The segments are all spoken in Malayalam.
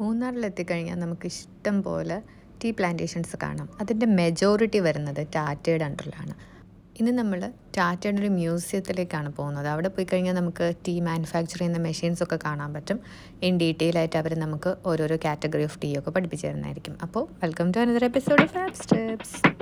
മൂന്നാറിലെത്തിക്കഴിഞ്ഞാൽ നമുക്ക് ഇഷ്ടം പോലെ ടീ പ്ലാന്റേഷൻസ് കാണാം. അതിന്റെ മെജോറിറ്റി വരുന്നത് ടാറ്റയുടെ അണ്ടറിലാണ്. ഇന്ന് നമ്മൾ ടാറ്റയുടെ ഒരു മ്യൂസിയത്തിലേക്കാണ് പോകുന്നത്. അവിടെ പോയി കഴിഞ്ഞാൽ നമുക്ക് ടീ മാനുഫാക്ചർ ചെയ്യുന്ന മെഷീൻസ് ഒക്കെ കാണാൻ പറ്റും. ഇൻ ഡീറ്റെയിൽ ആയിട്ട് അവർ നമുക്ക് ഓരോരോ കാറ്റഗറി ഓഫ് ടീ ഒക്കെ പഠിപ്പിച്ചു തരുന്നതായിരിക്കും. അപ്പോൾ welcome to another episode of app steps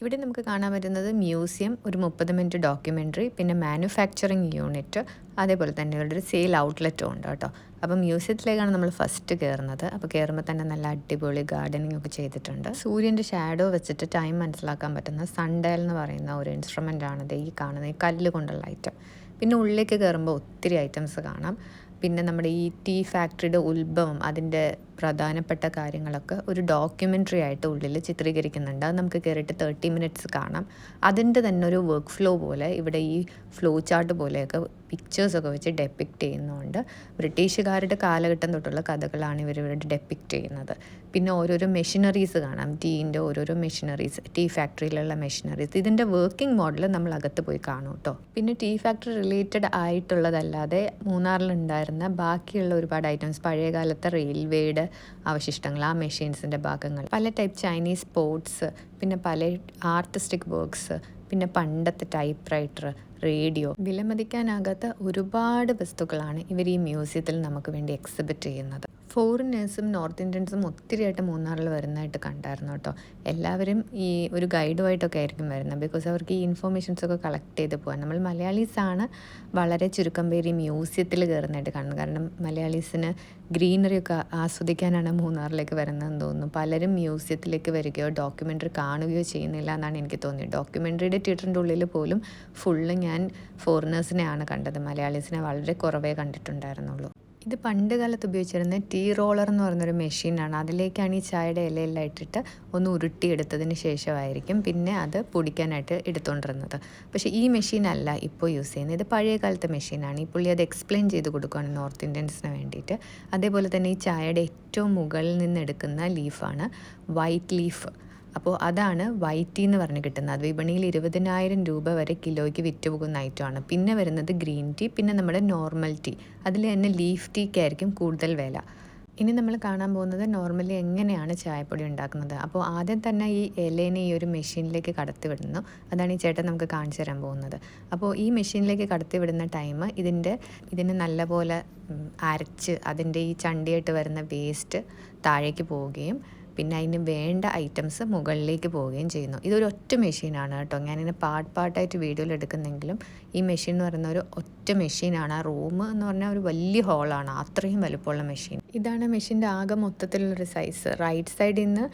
ഇവിടെ നമുക്ക് കാണാൻ പറ്റുന്നത് മ്യൂസിയം ഒരു മുപ്പത് മിനിറ്റ് ഡോക്യുമെന്ററി പിന്നെ മാനുഫാക്ചറിങ് യൂണിറ്റ് അതേപോലെ തന്നെ ഇവിടെ ഒരു സെയിൽ ഔട്ട്ലെറ്റും ഉണ്ട് കേട്ടോ. അപ്പം മ്യൂസിയത്തിലേക്കാണ് നമ്മൾ ഫസ്റ്റ് കയറുന്നത്. അപ്പോൾ കയറുമ്പോൾ തന്നെ നല്ല അടിപൊളി ഗാർഡനിങ് ഒക്കെ ചെയ്തിട്ടുണ്ട്. സൂര്യന്റെ ഷാഡോ വെച്ചിട്ട് ടൈം മനസ്സിലാക്കാൻ പറ്റുന്ന സൺഡയൽ എന്ന് പറയുന്ന ഒരു ഇൻസ്ട്രുമെന്റ് ആണ് ഈ കാണുന്ന ഈ കല്ല് കൊണ്ടുള്ള ഐറ്റം പിന്നെ ഉള്ളിലേക്ക് കയറുമ്പോൾ ഒത്തിരി ഐറ്റംസ് കാണാം. പിന്നെ നമ്മുടെ ഈ ടീ ഫാക്ടറിയുടെ ഉത്ഭവം അതിന്റെ പ്രധാനപ്പെട്ട കാര്യങ്ങളൊക്കെ ഒരു ഡോക്യുമെന്ററി ആയിട്ട് ഉള്ളിൽ ചിത്രീകരിക്കുന്നുണ്ട്. അത് നമുക്ക് കയറിയിട്ട് തേർട്ടി മിനിറ്റ്സ് കാണാം. അതിന്റെ തന്നെ ഒരു വർക്ക് ഫ്ലോ പോലെ ഇവിടെ ഈ ഫ്ലോ ചാർട്ട് പോലെയൊക്കെ പിക്ചേഴ്സൊക്കെ വെച്ച് ഡെപ്പിക്റ്റ് ചെയ്യുന്നുണ്ട്. ബ്രിട്ടീഷുകാരുടെ കാലഘട്ടം തൊട്ടുള്ള കഥകളാണ് ഇവർ ഇവിടെ ഡെപ്പിക്റ്റ് ചെയ്യുന്നത്. പിന്നെ ഓരോരോ മെഷീനറീസ് കാണാം. ടീന്റെ ഓരോരോ മെഷീനറീസ് ടീ ഫാക്ടറിയിലുള്ള മെഷീനറീസ് ഇതിന്റെ വർക്കിംഗ് മോഡൽ നമ്മൾ അകത്ത് പോയി കാണും കേട്ടോ പിന്നെ ടീ ഫാക്ടറി റിലേറ്റഡ് ആയിട്ടുള്ളതല്ലാതെ മൂന്നാറിലുണ്ടായിരുന്ന ബാക്കിയുള്ള ഒരുപാട് ഐറ്റംസ് പഴയകാലത്തെ റെയിൽവേയുടെ അവശിഷ്ടങ്ങൾ ആ മെഷീൻസിന്റെ ഭാഗങ്ങൾ. പല ടൈപ്പ് ചൈനീസ് സ്പോർട്സ് പിന്നെ പല ആർട്ടിസ്റ്റിക് വർക്ക്സ് പിന്നെ പണ്ടത്തെ ടൈപ്പ് റൈറ്റർ റേഡിയോ വിലമതിക്കാനാകാത്ത ഒരുപാട് വസ്തുക്കളാണ് ഇവർ ഈ മ്യൂസിയത്തിൽ നമുക്ക് വേണ്ടി എക്സിബിറ്റ് ചെയ്യുന്നത്. ഫോറിനേഴ്സും നോർത്ത് ഇന്ത്യൻസും ഒത്തിരിയായിട്ട് മൂന്നാറിൽ വരുന്നതായിട്ട് കണ്ടായിരുന്നു കേട്ടോ. എല്ലാവരും ഈ ഒരു ഗൈഡുമായിട്ടൊക്കെ ആയിരിക്കും വരുന്നത്. ബിക്കോസ് അവർക്ക് ഈ ഇൻഫോർമേഷൻസ് ഒക്കെ കളക്ട് ചെയ്ത് പോകാൻ നമ്മൾ മലയാളീസാണ് വളരെ ചുരുക്കം പേര് ഈ മ്യൂസിയത്തിൽ കയറുന്നതായിട്ട് കാണുന്നത്. കാരണം മലയാളീസിന് ഗ്രീനറി ഒക്കെ ആസ്വദിക്കാനാണ് മൂന്നാറിലേക്ക് വരുന്നതെന്ന് തോന്നുന്നു. പലരും മ്യൂസിയത്തിലേക്ക് വരികയോ ഡോക്യുമെന്ററി കാണുകയോ ചെയ്യുന്നില്ല എന്നാണ് എനിക്ക് തോന്നിയത്. ഡോക്യുമെന്ററിയുടെ തിയേറ്ററിന്റെ ഉള്ളിൽ പോലും ഫുള്ള് ഞാൻ ഫോറിനേഴ്സിനെയാണ് കണ്ടത്. മലയാളീസിനെ വളരെ കുറവേ കണ്ടിട്ടുണ്ടായിരുന്നുള്ളൂ. ഇത് പണ്ട് കാലത്ത് ഉപയോഗിച്ചിരുന്ന ടീ റോളർ എന്ന് പറയുന്നൊരു മെഷീനാണ്. അതിലേക്കാണ് ഈ ചായയുടെ ഇലയെല്ലാം ഇട്ടിട്ട് ഒന്ന് ഉരുട്ടിയെടുത്തതിന് ശേഷമായിരിക്കും പിന്നെ അത് പൊടിക്കാനായിട്ട് എടുത്തുകൊണ്ടിരുന്നത് പക്ഷേ ഈ മെഷീനല്ല ഇപ്പോൾ യൂസ് ചെയ്യുന്നത്. ഇത് പഴയ കാലത്തെ മെഷീനാണ്. ഈ പുള്ളി അത് എക്സ്പ്ലെയിൻ ചെയ്ത് കൊടുക്കുകയാണ് നോർത്ത് ഇന്ത്യൻസിന് വേണ്ടിയിട്ട്. അതേപോലെ തന്നെ ഈ ചായയുടെ ഏറ്റവും മുകളിൽ നിന്ന് എടുക്കുന്ന ലീഫാണ് വൈറ്റ് ലീഫ്. അപ്പോൾ അതാണ് വൈറ്റ് എന്ന് പറഞ്ഞ് കിട്ടുന്നത്. വിപണിയിൽ ഇരുപതിനായിരം രൂപ വരെ കിലോയ്ക്ക് വിറ്റുപോകുന്ന ഐറ്റമാണ് പിന്നെ വരുന്നത് ഗ്രീൻ ടീ പിന്നെ നമ്മുടെ നോർമൽ ടീ. അതിൽ തന്നെ ലീഫ് ടീക്കായിരിക്കും കൂടുതൽ വില. ഇനി നമ്മൾ കാണാൻ പോകുന്നത് നോർമലി എങ്ങനെയാണ് ചായപ്പൊടി ഉണ്ടാക്കുന്നത്. അപ്പോൾ ആദ്യം തന്നെ ഈ ഇലേനെ ഈ ഒരു മെഷീനിലേക്ക് കടത്തി വിടുന്നു അതാണ് ഈ ചേട്ടൻ നമുക്ക് കാണിച്ചു തരാൻ പോകുന്നത്. അപ്പോൾ ഈ മെഷീനിലേക്ക് കടത്തി വിടുന്ന ടൈം ഇതിന്റെ ഇതിന് നല്ലപോലെ അരച്ച് അതിന്റെ ഈ ചണ്ടിയായിട്ട് വരുന്ന വേസ്റ്റ് താഴേക്ക് പോവുകയും പിന്നെ അതിന് വേണ്ട ഐറ്റംസ് മുകളിലേക്ക് പോവുകയും ചെയ്യുന്നു. ഇതൊരു ഒറ്റ മെഷീനാണ് കേട്ടോ. ഞാനിങ്ങനെ പാർട്ട് പാർട്ടായിട്ട് വീഡിയോയിൽ എടുക്കുന്നെങ്കിലും ഈ മെഷീൻ എന്ന് പറയുന്ന ഒരു ഒറ്റ മെഷീനാണ് ആ റൂം എന്ന് പറഞ്ഞാൽ ഒരു വലിയ ഹോളാണ് അത്രയും വലുപ്പമുള്ള മെഷീൻ ഇതാണ് മെഷീന്റെ ആകെ മൊത്തത്തിലുള്ളൊരു സൈസ് റൈറ്റ് സൈഡിൽ നിന്ന്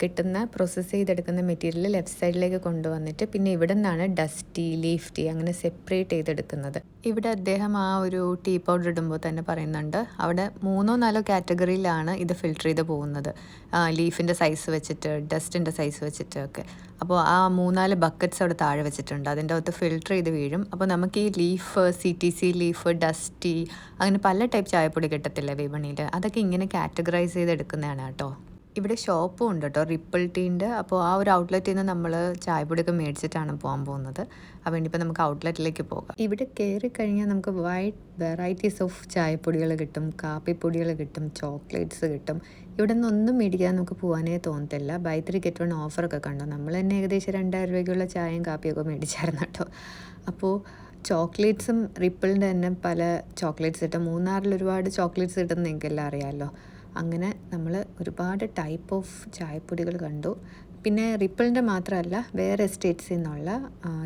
കിട്ടുന്ന പ്രോസസ്സ് ചെയ്തെടുക്കുന്ന മെറ്റീരിയൽ ലെഫ്റ്റ് സൈഡിലേക്ക് കൊണ്ടുവന്നിട്ട് പിന്നെ ഇവിടെ നിന്നാണ് ഡസ്റ്റി ലീഫ് ടീ അങ്ങനെ സെപ്പറേറ്റ് ചെയ്തെടുക്കുന്നത്. ഇവിടെ അദ്ദേഹം ആ ഒരു ടീ പൗഡർ ഇടുമ്പോൾ തന്നെ പറയുന്നുണ്ട് അവിടെ മൂന്നോ നാലോ കാറ്റഗറിയിലാണ് ഇത് ഫിൽട്ടർ ചെയ്ത് പോകുന്നത്. ലീഫിന്റെ സൈസ് വെച്ചിട്ട് ഡസ്റ്റിന്റെ സൈസ് വെച്ചിട്ട് ഒക്കെ അപ്പോൾ ആ മൂന്നാൽ ബക്കറ്റ്സ് അവിടെ താഴെ വെച്ചിട്ടുണ്ട്. അതിന്റെ അകത്ത് ഫിൽട്ടർ ചെയ്ത് വീഴും. അപ്പോൾ നമുക്ക് ഈ leaf C T C leaf dusty അങ്ങനെ പല ടൈപ്പ് ചായപ്പൊടി കിട്ടത്തില്ല വിപണിയിൽ? അതൊക്കെ ഇങ്ങനെ കാറ്റഗറൈസ് ചെയ്ത് എടുക്കുന്നതാണ് കേട്ടോ. ഇവിടെ ഷോപ്പും ഉണ്ട് കേട്ടോ റിപ്പിൾ ടീന്റെ അപ്പോൾ ആ ഒരു ഔട്ട്ലെറ്റിൽ നിന്ന് നമ്മൾ ചായപ്പൊടിയൊക്കെ മേടിച്ചിട്ടാണ് പോകാൻ പോകുന്നത്. അതുകൊണ്ട് ഇപ്പോൾ നമുക്ക് ഔട്ട്ലെറ്റിലേക്ക് പോകാം. ഇവിടെ കയറി കഴിഞ്ഞാൽ നമുക്ക് വൈഡ് വെറൈറ്റീസ് ഓഫ് ചായപ്പൊടികൾ കിട്ടും കാപ്പിപ്പൊടികൾ കിട്ടും ചോക്ലേറ്റ്സ് കിട്ടും. ഇവിടെ നിന്ന് ഒന്നും മേടിക്കാൻ നമുക്ക് പോകാനേ തോന്നത്തില്ല. ബൈ ത്രീ ഗെറ്റ് വൺ ഓഫറൊക്കെ കണ്ടു. നമ്മൾ തന്നെ ഏകദേശം രണ്ടായിരം രൂപയ്ക്കുള്ള ചായയും കാപ്പിയൊക്കെ മേടിച്ചായിരുന്നു കേട്ടോ. അപ്പോൾ ചോക്ലേറ്റ്സും റിപ്പിളിന്റെ തന്നെ പല ചോക്ലേറ്റ്സ് കിട്ടും. മൂന്നാറിൽ ഒരുപാട് ചോക്ലേറ്റ്സ് കിട്ടുന്ന നിങ്ങൾക്കെല്ലാം അറിയാമല്ലോ. അങ്ങനെ നമ്മൾ ഒരുപാട് ടൈപ്പ് ഓഫ് ചായപ്പൊടികൾ കണ്ടു. പിന്നെ റിപ്പിളിന്റെ മാത്രമല്ല വേറെ എസ്റ്റേറ്റ്സിൽ നിന്നുള്ള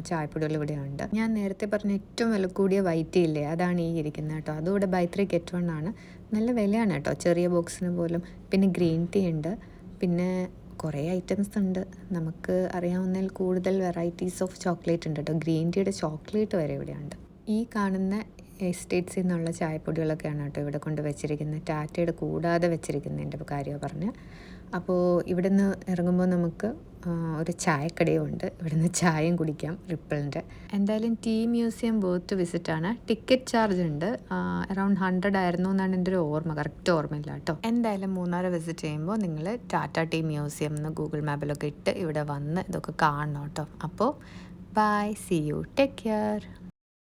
ചായപ്പൊടികൾ ഇവിടെ ഉണ്ട് ഞാൻ നേരത്തെ പറഞ്ഞ ഏറ്റവും വില കൂടിയ വൈറ്റ് ഇല്ലേ അതാണ് ഈ ഇരിക്കുന്നത് കേട്ടോ. അതുകൂടെ ബൈ ത്രീ ഗെറ്റ് വൺ ആണ്. നല്ല വിലയാണ് കേട്ടോ. ചെറിയ ബോക്സിന് പോലും. പിന്നെ ഗ്രീൻ ടീ ഉണ്ട്. പിന്നെ കുറേ ഐറ്റംസ് ഉണ്ട്. നമുക്ക് അറിയാവുന്നതിൽ കൂടുതൽ വെറൈറ്റീസ് ഓഫ് ചോക്ലേറ്റ് ഉണ്ട് കേട്ടോ ഗ്രീൻ ടീയുടെ ചോക്ലേറ്റ് വരെ ഇവിടെ ഉണ്ട് ഈ കാണുന്ന എസ്റ്റേറ്റ്സിൽ നിന്നുള്ള ചായപ്പൊടികളൊക്കെയാണ് കേട്ടോ ഇവിടെ കൊണ്ട് വെച്ചിരിക്കുന്നത്. ടാറ്റയുടെ കൂടാതെ വെച്ചിരിക്കുന്നതിന്റെ കാര്യമാണ് പറഞ്ഞ് അപ്പോൾ ഇവിടെ നിന്ന് ഇറങ്ങുമ്പോൾ നമുക്ക് ഒരു ചായക്കടയുമുണ്ട് ഇവിടുന്ന് ഇവിടെ ചായയും കുടിക്കാം റിപ്പിളിന്റെ. എന്തായാലും ടീ മ്യൂസിയം വേർത്ത് വിസിറ്റാണ് ടിക്കറ്റ് ചാർജ് ഉണ്ട്. അറൗണ്ട് ഹൺഡ്രഡ് ആയിരുന്നു എന്നാണ് എന്റെ ഒരു ഓർമ്മ. കറക്റ്റ് ഓർമ്മയില്ല കേട്ടോ. എന്തായാലും മൂന്നാർ വിസിറ്റ് ചെയ്യുമ്പോൾ നിങ്ങൾ ടാറ്റ ടീ മ്യൂസിയം എന്ന് ഗൂഗിൾ മാപ്പിലൊക്കെ ഇട്ട് ഇവിടെ വന്ന് ഇതൊക്കെ കാണണം കേട്ടോ. അപ്പോൾ bye see you take care